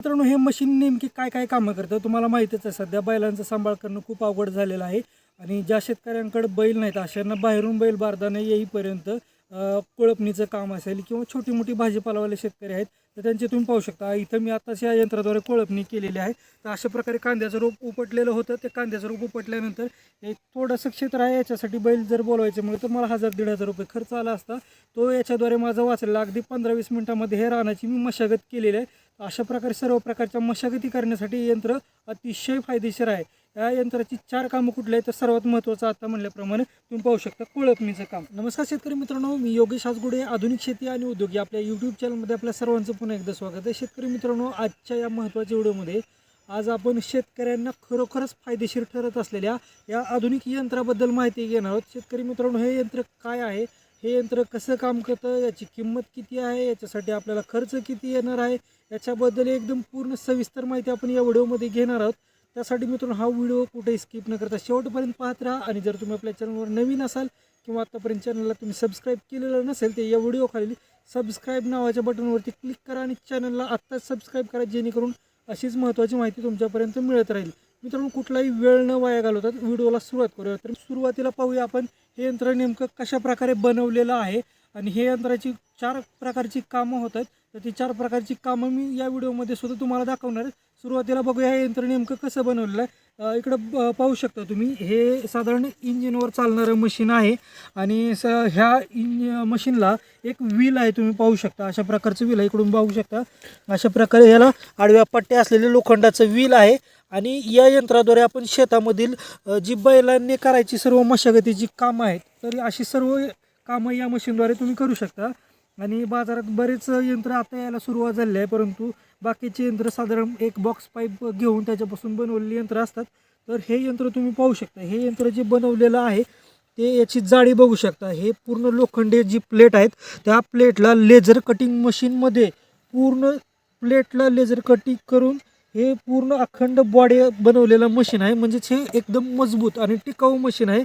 मित्रांनो हे मशीन नेमकी काय काय कामं करतं तुम्हाला माहितीच आहे. सध्या बैलांचा सांभाळ करणं खूप अवघड झालेलं आहे. आणि ज्या शेतकऱ्यांकडे बैल नाहीत अशांना बाहेरून बैल बारदाने येईपर्यंत कोळपणीचं काम असेल किंवा छोटी मोठी भाजीपालावाले शेतकरी आहेत तर त्यांचे तुम्ही पाहू शकता. इथं मी आत्ताच या यंत्राद्वारे कोळपणी केलेली आहे. तर अशा प्रकारे कांद्याचं रोप उपटलेलं होतं. ते कांद्याचं रोप उपटल्यानंतर एक थोडंसं क्षेत्र आहे. याच्यासाठी बैल जर बोलवायचं म्हणजे तर मला हजार दीड हजार रुपये खर्च आला असता. तो याच्याद्वारे माझा वाचलेला अगदी पंधरा वीस मिनटामध्ये हे रानाची मी मशागत केलेली आहे. अशा प्रकारे सर्व प्रकारच्या मशागती करण्यासाठी यंत्र अतिशय फायदेशीर आहे. या यंत्राची चार कामं कुठले आहेत तर सर्वात महत्त्वाचं आता म्हणल्याप्रमाणे तुम्ही पाहू शकता कोळपणीचं काम. नमस्कार शेतकरी मित्रांनो मी योगेश आजगुडे आधुनिक शेती आणि उद्योग या आपल्या यूट्यूब चॅनलमध्ये आपल्या सर्वांचं पुन्हा एकदा स्वागत आहे. शेतकरी मित्रांनो आजच्या या महत्त्वाच्या व्हिडिओमध्ये आज आपण शेतकऱ्यांना खरोखरच फायदेशीर ठरत असलेल्या या आधुनिक यंत्राबद्दल माहिती घेणार आहोत. शेतकरी मित्रांनो हे यंत्र काय आहे? हे यंत्र कसं काम करतं याची किंमत किती आहे याच्यासाठी आपल्याला खर्च किती येणार आहे याच्याबद्दल एकदम पूर्ण सविस्तर माहिती आपण या व्हिडिओमध्ये घेणार आहोत. त्यासाठी मित्रांनो हा व्हिडिओ कुठेही स्किप न करता शेवटपर्यंत पाहत राहा. आणि जर तुम्ही आपल्या चॅनलवर नवीन असाल किंवा आत्तापर्यंत चॅनलला तुम्ही सबस्क्राईब केलेलं नसेल तर या व्हिडिओ खाली सबस्क्राईब नावाच्या बटनवरती क्लिक करा आणि चॅनलला आत्ताच सबस्क्राईब करा जेणेकरून अशीच महत्त्वाची माहिती तुमच्यापर्यंत मिळत राहील. मित्रांनो कुठलाही वेळ न वाया घालवतात व्हिडिओला सुरुवात करूया. तर सुरुवातीला पाहूया आपण हे यंत्र नेमकं कशा प्रकारे बनवलेलं आहे आणि हे यंत्राची चार प्रकारची कामं होतात तर ती चार प्रकारची कामं मी या व्हिडिओमध्ये सुद्धा तुम्हाला दाखवणार आहे. सुरुवातीला बघूया हे यंत्र नेमकं कसं बनवलेलं आहे. इकडं ब- पाहू शकता तुम्ही. हे साधारण इंजिनवर चालणारं मशीन आहे. आणि स ह्या इंज मशीनला एक व्हील आहे तुम्ही पाहू शकता. अशा प्रकारचं व्हील आहे. इकडून पाहू शकता. अशा प्रकारे याला आडव्या पट्ट्या असलेले लोखंडाचं व्हील आहे. आणि या यंत्राद्वारे आपण शेतामधील जी बैलांनी करायची सर्व मशागतीची कामं आहेत तर अशी सर्व कामं या मशीनद्वारे तुम्ही करू शकता. आणि बाजारात बरेच यंत्र आता यायला सुरुवात झाली आहे परंतु बाकीचे यंत्र साधारण एक बॉक्स पाईप घेऊन त्याच्यापासून बनवलेली यंत्र असतात. तर हे यंत्र तुम्ही पाहू शकता. हे यंत्र जे बनवलेलं आहे ते याची जाडी बघू शकता. हे पूर्ण लोखंडी जी प्लेट आहेत त्या प्लेटला लेझर कटिंग मशीनमध्ये पूर्ण प्लेटला लेझर कटिंग करून हे पूर्ण अखंड बॉडी बनवलेलं मशीन आहे. म्हणजेच हे एकदम मजबूत आणि टिकाऊ मशीन आहे.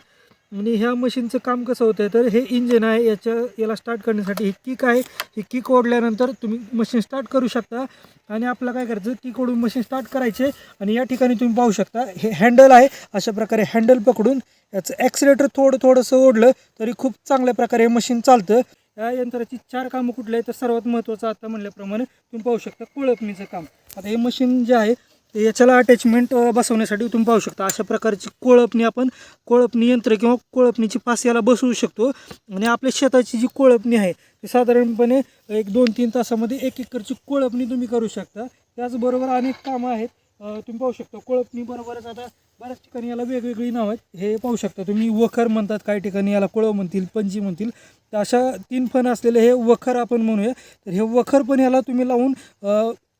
आणि ह्या मशीनचं काम कसं होतं तर हे इंजिन आहे याच्या याला स्टार्ट करण्यासाठी ही किक आहे. ही किक ओढल्यानंतर तुम्ही मशीन स्टार्ट करू शकता. आणि आपलं काय करायचं? किक ओढून मशीन स्टार्ट करायचे. आणि या ठिकाणी तुम्ही पाहू शकता हे हँडल आहे. अशा प्रकारे हँडल पकडून याचं ॲक्सिलेटर थोडं थोडंसं ओढलं तरी खूप चांगल्या प्रकारे हे मशीन चालतं. या यंत्राची चार कामं कुठले आहेत? तर सर्वात महत्त्वाचं आता म्हणल्याप्रमाणे तुम्ही पाहू शकता कोळपणीचं काम. आता हे मशीन जे आहे याच्याला अटॅचमेंट बसवण्यासाठी तुम्ही पाहू शकता. अशा प्रकारची कोळपणी आपण कोळपणी यंत्र किंवा कोळपणीची पास याला बसवू शकतो. आणि आपल्या शेताची जी कोळपणी आहे ती साधारणपणे एक दोन तीन तासामध्ये एक एकरची कोळपणी तुम्ही करू शकता. त्याचबरोबर अनेक कामं आहेत. तुम्ही पाहू शकता कोळपणी बरोबरच आता बऱ्याच ठिकाणी याला वेगवेगळी नावं आहेत. हे पाहू शकता तुम्ही वखर म्हणतात काही ठिकाणी याला कोळव म्हणतील पंजी म्हणतील. तर अशा तीन फण असलेले हे वखर आपण म्हणूया. तर हे वखर पण याला तुम्ही लावून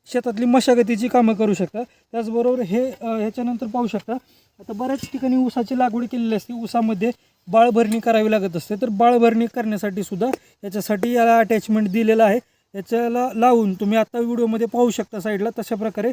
शेतातली मशागतीची कामं करू शकता. त्याचबरोबर हे ह्याच्यानंतर पाहू शकता आता बऱ्याच ठिकाणी ऊसाची लागवड केलेली असते. ऊसामध्ये बाळभरणी करावी लागत असते. तर बाळभरणी करण्यासाठी सुद्धा याच्यासाठी याला अटॅचमेंट दिलेलं आहे. याच्याला लावून तुम्ही आता व्हिडिओमध्ये पाहू शकता साईडला तशा प्रकारे.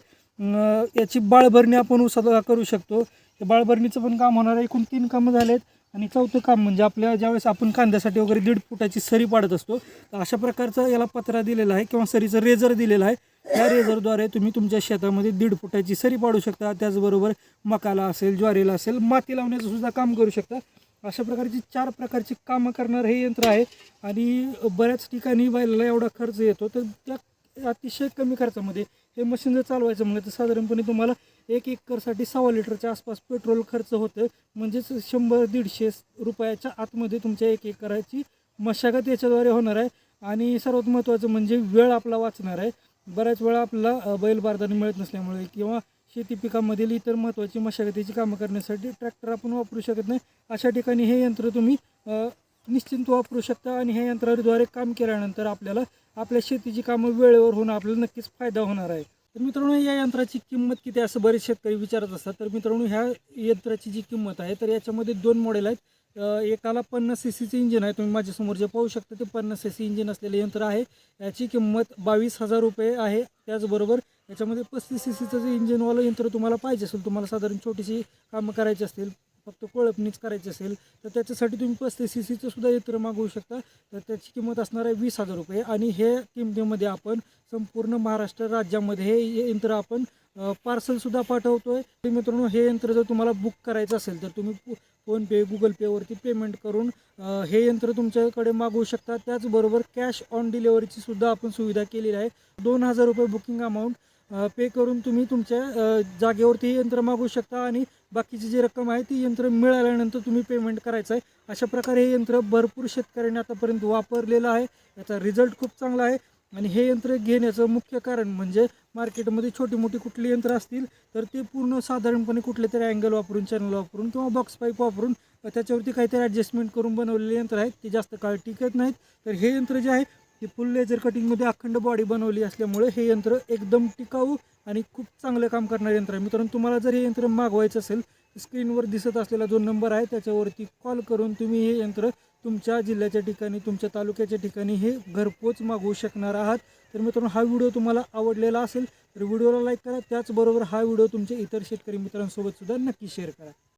याची बाळभरणी आपण ऊसाला करू शकतो. बाळभरणीचं पण काम होणार आहे. एकूण तीन कामं झाले आहेत आणि चौथं काम म्हणजे आपल्या ज्यावेळेस आपण कांद्यासाठी वगैरे दीड फुटाची सरी पाडत असतो तर अशा प्रकारचं याला पत्रा दिलेला आहे किंवा सरीचं रेझर दिलेलं आहे. त्या रेझरद्वारे तुम्ही तुमच्या शेतामध्ये दीड फुटाची सरी पाडू शकता. त्याचबरोबर मकाला असेल ज्वारीला असेल माती लावण्याचं सुद्धा काम करू शकता. अशा प्रकारची चार प्रकारची कामं करणारं हे यंत्र आहे. आणि बऱ्याच ठिकाणी बैलाला एवढा खर्च येतो तर त्या अतिशय कमी खर्चामध्ये हे मशीन जर चालवायचं म्हणलं तर साधारणपणे तुम्हाला एक एकरसाठी सव्वा लिटरच्या आसपास पेट्रोल खर्च होतं म्हणजेच शंभर दीडशे रुपयाच्या आतमध्ये तुमच्या एक एकराची मशागत याच्याद्वारे होणार आहे. आणि सर्वात महत्त्वाचं म्हणजे वेळ आपला वाचणार आहे. बऱ्याच वेळा आपल्याला अ, बैल मिळत नसल्यामुळे किंवा शेती पिकामधील इतर महत्त्वाची मशागतीची कामं करण्यासाठी ट्रॅक्टर आपण वापरू शकत नाही. अशा ठिकाणी हे यंत्र तुम्ही निश्चिंत वापरू शकता आणि ह्या यंत्राद्वारे काम केल्यानंतर आपल्याला आपल्या शेतीची कामं वेळेवर होणं आपल्याला नक्कीच फायदा होणार आहे. तर मित्रांनो या यंत्राची किंमत किती असं बरेच शेतकरी विचारत असतात. तर मित्रांनो ह्या यंत्राची जी किंमत आहे तर याच्यामध्ये दोन मॉडेल आहेत. एकाला पन्नास सी सीचं इंजिन आहे. तुम्ही माझ्यासमोर जे पाहू शकता ते पन्नास सी सी इंजिन असलेले यंत्र आहे. याची किंमत बावीस हजार रुपये आहे. त्याचबरोबर याच्यामध्ये पस्तीस सी सीचं जे इंजिनवालं यंत्र तुम्हाला पाहिजे असेल तुम्हाला साधारण छोटीशी कामं करायची असतील फक्त कोळपणीच करायची असेल तर त्याच्यासाठी तुम्ही पस्तीस सी सीचं सुद्धा यंत्र मागवू शकता. तर त्याची किंमत असणार आहे वीस हजार रुपये. आणि हे किमतीमध्ये आपण संपूर्ण महाराष्ट्र राज्यामध्ये हे यंत्र आपण पार्सलसुद्धा पाठवतो आहे मित्रांनो हे यंत्र जर तुम्हाला बुक करायचं असेल तर तुम्ही फोनपे गुगल पेवरती पेमेंट करून हे यंत्र तुमच्याकडे मागवू शकता. त्याचबरोबर कॅश ऑन डिलेवरीची सुद्धा आपण सुविधा केलेली आहे. दोन हजार रुपये बुकिंग अमाऊंट पे करून तुम्ही तुमच्या जागेवरती हे यंत्र मागवू शकता आणि बाकीची जी रक्कम आहे ती यंत्र मिळाल्यानंतर तुम्ही पेमेंट करायचं आहे. अशा प्रकारे हे यंत्र भरपूर शेतकऱ्यांनी आतापर्यंत वापरलेलं आहे. याचा रिझल्ट खूप चांगला आहे. आणि हे यंत्र घेण्याचं मुख्य कारण म्हणजे मार्केटमध्ये छोटी मोठी कुठली यंत्र असतील तर ते पूर्ण साधारणपणे कुठले तरी अँगल वापरून चॅनल वापरून किंवा बॉक्स पाईप वापरून त्याच्यावरती काहीतरी ॲडजस्टमेंट करून बनवलेले यंत्र आहेत ते जास्त काळ टिकत नाहीत. तर हे यंत्र जे आहे ते फुल लेझर कटिंगमध्ये अखंड बॉडी बनवली असल्यामुळे हे यंत्र एकदम टिकाऊ आणि खूप चांगलं काम करणारे यंत्र आहे. मित्रांनो तुम्हाला जर हे यंत्र मागवायचं असेल स्क्रीनवर दिसत असलेला जो नंबर आहे त्याच्यावरती कॉल करून तुम्ही हे यंत्र तुमच्या जिल्ह्याच्या ठिकाणी तुमच्या तालुक्याच्या ठिकाणी हे घरपोच मागवू शकणार आहात. तर मित्रांनो हा व्हिडिओ तुम्हाला आवडलेला असेल तर व्हिडिओला लाईक करा. त्याचबरोबर हा व्हिडिओ तुमच्या इतर शेतकरी मित्रांसोबत सुद्धा नक्की शेअर करा.